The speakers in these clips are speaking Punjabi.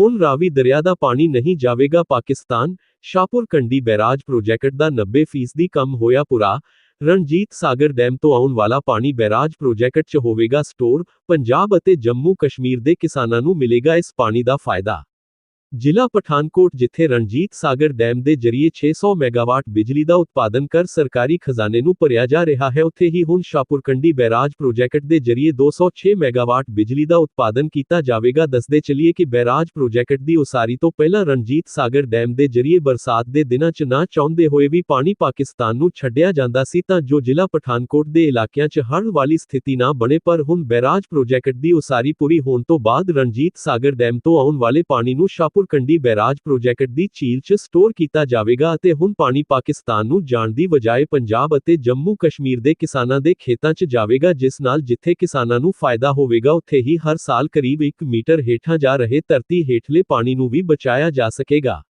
ਹੁਣ ਰਾਵੀ ਦਰਿਆ ਦਾ ਪਾਣੀ ਨਹੀਂ ਜਾਵੇਗਾ। ਪਾਕਿਸਤਾਨ ਸ਼ਾਹਪੁਰ ਕੰਡੀ ਬੈਰਾਜ ਪ੍ਰੋਜੈਕਟ ਦਾ 90% ਕੰਮ ਹੋਇਆ ਪੂਰਾ। ਰਣਜੀਤ ਸਾਗਰ ਡੈਮ ਤੋਂ ਆਉਣ ਵਾਲਾ ਪਾਣੀ ਬੈਰਾਜ ਪ੍ਰੋਜੈਕਟ 'ਚ ਹੋਵੇਗਾ ਸਟੋਰ। ਪੰਜਾਬ ਅਤੇ ਜੰਮੂ ਕਸ਼ਮੀਰ ਦੇ ਕਿਸਾਨਾਂ ਨੂੰ ਮਿਲੇਗਾ ਇਸ ਪਾਣੀ ਦਾ ਫਾਇਦਾ। ਜ਼ਿਲ੍ਹਾ ਪਠਾਨਕੋਟ ਜਿੱਥੇ ਰਣਜੀਤ ਸਾਗਰ ਡੈਮ ਦੇ ਜ਼ਰੀਏ 600 ਮੈਗਾਵਾਟ ਬਿਜਲੀ ਦਾ ਉਤਪਾਦਨ ਕਰ ਸਰਕਾਰੀ ਖਜ਼ਾਨੇ ਨੂੰ ਭਰਿਆ ਜਾ ਰਿਹਾ ਹੈ, ਉੱਥੇ ਹੀ ਹੁਣ ਸ਼ਾਹਪੁਰਕੰਡੀ ਬੈਰਾਜ ਪ੍ਰੋਜੈਕਟ ਦੇ ਜ਼ਰੀਏ 206 ਮੈਗਾਵਾਟ ਬਿਜਲੀ ਦਾ ਉਤਪਾਦਨ ਕੀਤਾ ਜਾਵੇਗਾ। ਦੱਸਦੇ ਚਲੀਏ ਕਿ ਬੈਰਾਜ ਪ੍ਰੋਜੈਕਟ ਦੀ ਉਸਾਰੀ ਤੋਂ ਪਹਿਲਾਂ ਰਣਜੀਤ ਸਾਗਰ ਡੈਮ ਦੇ ਜ਼ਰੀਏ ਬਰਸਾਤ ਦੇ ਦਿਨਾਂ 'ਚ ਨਾ ਚਾਹੁੰਦੇ ਹੋਏ ਵੀ ਪਾਣੀ ਪਾਕਿਸਤਾਨ ਨੂੰ ਛੱਡਿਆ ਜਾਂਦਾ ਸੀ ਤਾਂ ਜੋ ਜ਼ਿਲ੍ਹਾ ਪਠਾਨਕੋਟ ਦੇ ਇਲਾਕਿਆਂ 'ਚ ਹੜ੍ਹ ਵਾਲੀ ਸਥਿਤੀ ਨਾ ਬਣੇ, ਪਰ ਹੁਣ ਬੈਰਾਜ ਪ੍ਰੋਜੈਕਟ ਦੀ ਉਸਾਰੀ ਪੂਰੀ ਹੋਣ ਤੋਂ ਬਾਅਦ ਰਣਜੀਤ ਸਾਗਰ ਡੈਮ ਤੋਂ ਆਉਣ ਵਾਲੇ ਪਾਣੀ ਨੂੰ ਸ਼ਾਹਪੁਰਕੰਡੀ ਬੈਰਾਜ ਪ੍ਰੋਜੈਕਟ ਦੀ ਝੀਲ 'ਚ ਸਟੋਰ ਕੀਤਾ ਜਾਵੇਗਾ ਅਤੇ ਹੁਣ ਪਾਣੀ ਪਾਕਿਸਤਾਨ ਨੂੰ ਜਾਣ ਦੀ ਬਜਾਏ ਪੰਜਾਬ ਅਤੇ ਜੰਮੂ ਕਸ਼ਮੀਰ ਦੇ ਕਿਸਾਨਾਂ ਦੇ ਖੇਤਾਂ 'ਚ ਜਾਵੇਗਾ, ਜਿਸ ਨਾਲ ਜਿੱਥੇ ਕਿਸਾਨਾਂ ਨੂੰ ਫਾਇਦਾ ਹੋਵੇਗਾ, ਉੱਥੇ ਹੀ ਹਰ ਸਾਲ ਕਰੀਬ 1 ਮੀਟਰ ਹੇਠਾਂ ਜਾ ਰਹੇ ਧਰਤੀ ਹੇਠਲੇ ਪਾਣੀ ਨੂੰ ਵੀ ਬਚਾਇਆ ਜਾ ਸਕੇਗਾ।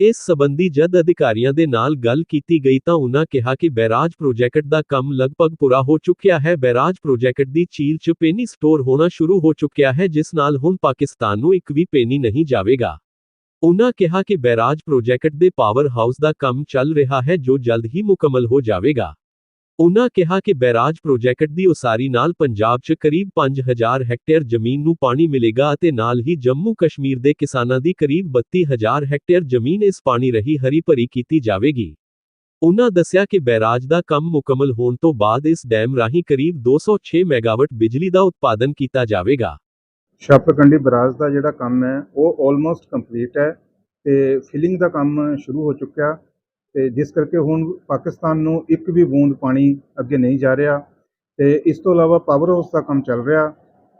ਇਸ ਸਬੰਧੀ ਜਦ ਅਧਿਕਾਰੀਆਂ ਦੇ ਨਾਲ ਗੱਲ ਕੀਤੀ ਗਈ ਤਾਂ ਉਨ੍ਹਾਂ ਕਿਹਾ ਕਿ ਬੈਰਾਜ ਪ੍ਰੋਜੈਕਟ ਦਾ ਕੰਮ ਲਗਭਗ ਪੂਰਾ ਹੋ ਚੁੱਕਿਆ ਹੈ। ਬੈਰਾਜ ਪ੍ਰੋਜੈਕਟ ਦੀ ਝੀਲ 'ਚ ਪੇਨੀ ਸਟੋਰ ਹੋਣਾ ਸ਼ੁਰੂ ਹੋ ਚੁੱਕਿਆ ਹੈ, ਜਿਸ ਨਾਲ ਹੁਣ ਪਾਕਿਸਤਾਨ ਨੂੰ ਇੱਕ ਵੀ ਪੇਨੀ ਨਹੀਂ ਜਾਵੇਗਾ। ਉਨ੍ਹਾਂ ਕਿਹਾ ਕਿ ਬੈਰਾਜ ਪ੍ਰੋਜੈਕਟ ਦੇ ਪਾਵਰ ਹਾਊਸ ਦਾ ਕੰਮ ਚੱਲ ਰਿਹਾ ਹੈ ਜੋ ਜਲਦ ਹੀ ਮੁਕੰਮਲ ਹੋ ਜਾਵੇਗਾ। ਉਨ੍ਹਾਂ ਕਿਹਾ ਕਿ ਬੈਰਾਜ ਪ੍ਰੋਜੈਕਟ ਦੀ ਉਸਾਰੀ ਨਾਲ ਪੰਜਾਬ 'ਚ ਕਰੀਬ 5000 ਹੈਕਟੇਅਰ ਜ਼ਮੀਨ ਨੂੰ ਪਾਣੀ ਮਿਲੇਗਾ ਅਤੇ ਨਾਲ ਹੀ ਜੰਮੂ ਕਸ਼ਮੀਰ ਦੇ ਕਿਸਾਨਾਂ ਦੀ ਕਰੀਬ 32000 ਹੈਕਟੇਅਰ ਜ਼ਮੀਨ ਇਸ ਪਾਣੀ ਰਹੀ ਹਰੀ ਭਰੀ ਕੀਤੀ ਜਾਵੇਗੀ। ਉਨ੍ਹਾਂ ਦੱਸਿਆ ਕਿ ਬੈਰਾਜ ਦਾ ਕੰਮ ਮੁਕੰਮਲ ਹੋਣ ਤੋਂ ਬਾਅਦ ਇਸ ਡੈਮ ਰਾਹੀਂ ਕਰੀਬ 206 ਮੈਗਾਵਾਟ ਬਿਜਲੀ ਦਾ ਉਤਪਾਦਨ ਕੀਤਾ ਜਾਵੇਗਾ। ਛਾਪਰਕੰਡੀ ਬਰਾਜ ਦਾ ਜਿਹੜਾ ਕੰਮ ਹੈ, ਉਹ ਆਲਮੋਸਟ ਕੰਪਲੀਟ ਹੈ ਤੇ ਫਿਲਿੰਗ ਦਾ ਕੰਮ ਸ਼ੁਰੂ ਹੋ ਚੁੱਕਿਆ ਤੇ ਜਿਸ ਕਰਕੇ ਹੁਣ ਪਾਕਿਸਤਾਨ ਨੂੰ ਇੱਕ ਵੀ ਬੂੰਦ ਪਾਣੀ ਅੱਗੇ ਨਹੀਂ ਜਾ ਰਿਹਾ ਤੇ ਇਸ ਤੋਂ ਇਲਾਵਾ ਪਾਵਰ ਹਾਊਸ ਦਾ ਕੰਮ ਚੱਲ ਰਿਹਾ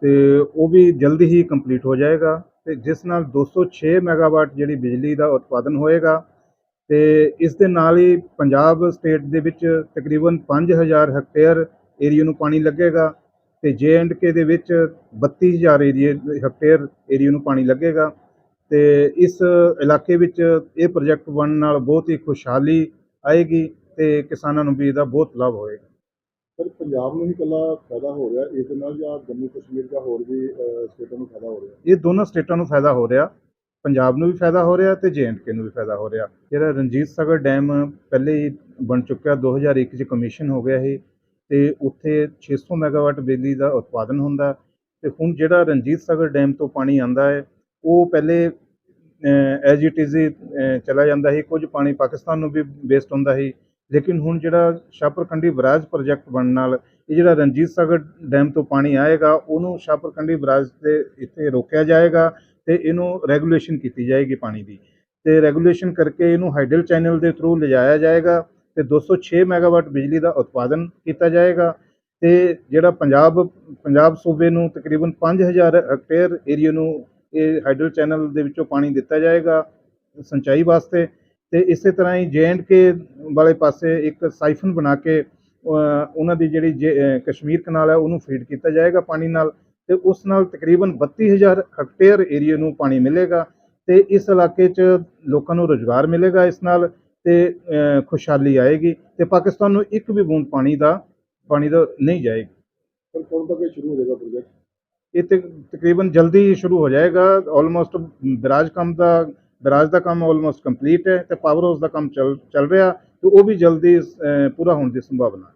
ਤੇ ਉਹ ਵੀ ਜਲਦੀ ਹੀ ਕੰਪਲੀਟ ਹੋ ਜਾਏਗਾ ਤੇ ਜਿਸ ਨਾਲ 206 ਮੈਗਾਵਾਟ ਜਿਹੜੀ ਬਿਜਲੀ ਦਾ ਉਤਪਾਦਨ ਹੋਏਗਾ ਤੇ ਇਸ ਦੇ ਨਾਲ ਹੀ ਪੰਜਾਬ ਸਟੇਟ ਦੇ ਵਿੱਚ ਤਕਰੀਬਨ 5000 ਹੈਕਟੇਅਰ ਏਰੀਆ ਨੂੰ ਪਾਣੀ ਲੱਗੇਗਾ ਤੇ ਜੇ ਐਂਡ ਕੇ ਦੇ ਵਿੱਚ 32000 ਏਰੀਆ ਹੈਕਟੇਅਰ ਏਰੀਆ ਨੂੰ ਪਾਣੀ ਲੱਗੇਗਾ ਤੇ ਇਸ ਇਲਾਕੇ ਵਿੱਚ ਇਹ ਪ੍ਰੋਜੈਕਟ ਬਣਨ ਨਾਲ ਬਹੁਤ ਹੀ ਖੁਸ਼ਹਾਲੀ ਆਏਗੀ ਤੇ ਕਿਸਾਨਾਂ ਨੂੰ ਵੀ ਇਹਦਾ ਬਹੁਤ ਲਾਭ ਹੋਏਗਾ। ਪਰ ਪੰਜਾਬ ਨੂੰ ਹੀ ਇਕੱਲਾ ਫਾਇਦਾ ਹੋ ਰਿਹਾ ਇਸ ਨਾਲ ਜਾਂ ਜੰਮੂ ਕਸ਼ਮੀਰ ਦਾ ਹੋਰ ਵੀ ਸਟੇਟਾਂ ਨੂੰ ਫਾਇਦਾ ਹੋ ਰਿਹਾ? ਇਹ ਦੋਨੋਂ ਸਟੇਟਾਂ ਨੂੰ ਫਾਇਦਾ ਹੋ ਰਿਹਾ ਪੰਜਾਬ ਨੂੰ ਵੀ ਫਾਇਦਾ ਹੋ ਰਿਹਾ ਤੇ ਕੇ ਨੂੰ ਵੀ ਫਾਇਦਾ ਹੋ ਰਿਹਾ। ਜਿਹੜਾ ਰਣਜੀਤ ਸਾਗਰ ਡੈਮ ਪਹਿਲੇ ਹੀ ਬਣ ਚੁੱਕਿਆ 2001 ਚ ਕਮਿਸ਼ਨ ਹੋ ਗਿਆ ਸੀ। ਤੇ ਉੱਥੇ 600 ਮੈਗਾਵਾਟ ਬਿਜਲੀ ਦਾ ਉਤਪਾਦਨ ਹੁੰਦਾ ਤੇ ਹੁਣ ਜਿਹੜਾ ਰਣਜੀਤ ਸਾਗਰ ਡੈਮ ਤੋਂ ਪਾਣੀ ਆਂਦਾ ਹੈ, ਉਹ ਪਹਿਲੇ ਐਜ਼ ਇਟ ਇਜ਼ ਚਲਾ ਜਾਂਦਾ ਸੀ, ਕੁਝ ਪਾਣੀ ਪਾਕਿਸਤਾਨ ਨੂੰ ਵੀ ਵੇਸਟ ਹੁੰਦਾ ਸੀ, ਲੇਕਿਨ ਹੁਣ ਜਿਹੜਾ ਸ਼ਾਹਪੁਰਕੰਡੀ ਬਰਾਜ ਪ੍ਰੋਜੈਕਟ ਬਣਨ ਨਾਲ ਇਹ ਜਿਹੜਾ ਰਣਜੀਤ ਸਾਗਰ ਡੈਮ ਤੋਂ ਪਾਣੀ ਆਏਗਾ, ਉਹਨੂੰ ਸ਼ਾਹਪੁਰਕੰਡੀ ਬਰਾਜ ਤੇ ਇੱਥੇ ਰੋਕਿਆ ਜਾਏਗਾ ਤੇ ਇਹਨੂੰ ਰੈਗੂਲੇਸ਼ਨ ਕੀਤੀ ਜਾਏਗੀ ਪਾਣੀ ਦੀ ਤੇ ਰੈਗੂਲੇਸ਼ਨ ਕਰਕੇ ਇਹਨੂੰ ਹਾਈਡਲ ਚੈਨਲ ਦੇ ਥਰੂ ਲਿਜਾਇਆ ਜਾਏਗਾ ਤੇ 206 ਮੈਗਾਵਾਟ ਬਿਜਲੀ ਦਾ ਉਤਪਾਦਨ ਕੀਤਾ ਜਾਏਗਾ ਤੇ ਜਿਹੜਾ ਪੰਜਾਬ ਪੰਜਾਬ ਸੂਬੇ ਨੂੰ ਤਕਰੀਬਨ 5000 ਹੈਕਟੇਅਰ ਏਰੀਆ ਨੂੰ ਇਹ ਹਾਈਡਲ ਚੈਨਲ ਦੇ ਵਿੱਚੋਂ ਪਾਣੀ ਦਿੱਤਾ ਜਾਏਗਾ ਸਿੰਚਾਈ ਵਾਸਤੇ ਤੇ ਇਸੇ ਤਰ੍ਹਾਂ ਹੀ ਕੇ ਵਾਲੇ ਪਾਸੇ ਇੱਕ ਸਾਈਫਨ ਬਣਾ ਕੇ ਉਹਨਾਂ ਦੀ ਜਿਹੜੀ ਜੇ- ਕਸ਼ਮੀਰ ਕਨਾਲ ਹੈ ਉਹਨੂੰ ਫੀਡ ਕੀਤਾ ਜਾਏਗਾ ਪਾਣੀ ਨਾਲ ਤੇ ਉਸ ਨਾਲ ਤਕਰੀਬਨ 32000 ਹੈਕਟੇਅਰ ਏਰੀਆ ਨੂੰ ਪਾਣੀ ਮਿਲੇਗਾ ਤੇ ਇਸ ਇਲਾਕੇ 'ਚ ਲੋਕਾਂ ਨੂੰ ਰੋਜ਼ਗਾਰ ਮਿਲੇਗਾ ਇਸ ਨਾਲ ਤੇ ਖੁਸ਼ਹਾਲੀ ਆਏਗੀ ਤੇ ਪਾਕਿਸਤਾਨ ਨੂੰ ਇੱਕ ਵੀ ਬੂੰਦ ਪਾਣੀ ਦਾ ਪਾਣੀ ਦਾ ਨਹੀਂ ਜਾਏਗੀ। ਪਰ ਕੌਣ ਤੱਕ ਇਹ ਸ਼ੁਰੂ ਹੋ ਜਾਏਗਾ ਪ੍ਰੋਜੈਕਟ ਇਹ ਤੇ ਤਕਰੀਬਨ ਜਲਦੀ ਸ਼ੁਰੂ ਹੋ ਜਾਏਗਾ ਆਲਮੋਸਟ ਬਰਾਜ ਕੰਮ ਦਾ ਬਰਾਜ ਦਾ ਕੰਮ ਆਲਮੋਸਟ ਕੰਪਲੀਟ ਹੈ ਤੇ ਪਾਵਰ ਹਾਊਸ ਦਾ ਕੰਮ ਚੱਲ ਚੱਲ ਰਿਹਾ ਤੇ ਉਹ ਵੀ ਜਲਦੀ ਪੂਰਾ ਹੋਣ ਦੀ ਸੰਭਾਵਨਾ ਹੈ।